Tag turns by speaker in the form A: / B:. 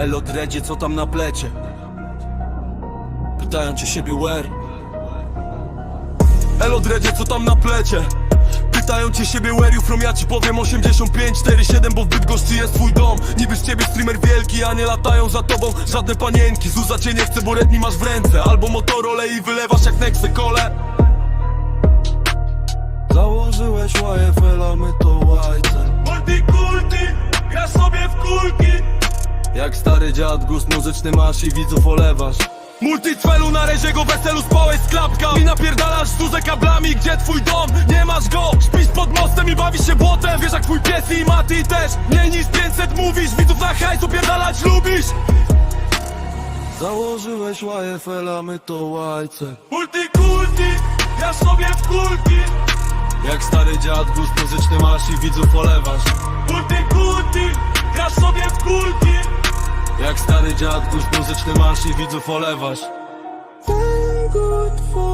A: Elo dredzie, co tam na plecie? Pytają cię siebie where? Elo dredzie, co tam na plecie? Pytają cię siebie where you from, ja ci powiem 8547, bo w Bydgoszczy jest twój dom Niby z ciebie streamer wielki, a nie latają za tobą żadne panienki Zuza cię nie chce, bo redmi masz w ręce Albo Motorola i wylewasz jak Nexe kole Założyłeś YFL, a my to Jak stary dziad, gust muzyczny masz i widzów olewasz. Multicelu na reziego weselu spałeś z klapka. I napierdalasz Zuzę kablami, gdzie twój dom? Nie masz go! Śpisz pod mostem i bawisz się błotem. Wiesz jak twój pies i Mati też. Mniej niż 500 mówisz, widzów na hajs opierdalać lubisz. Założyłeś YFL, a my to łajce
B: Multikulti, grasz sobie w kulki.
A: Jak stary dziad, gust muzyczny masz i widzów olewasz.
B: Multikulti, grasz sobie w kulki
A: jak stary dziad Góż muzyczny marsz i widzów olewasz. For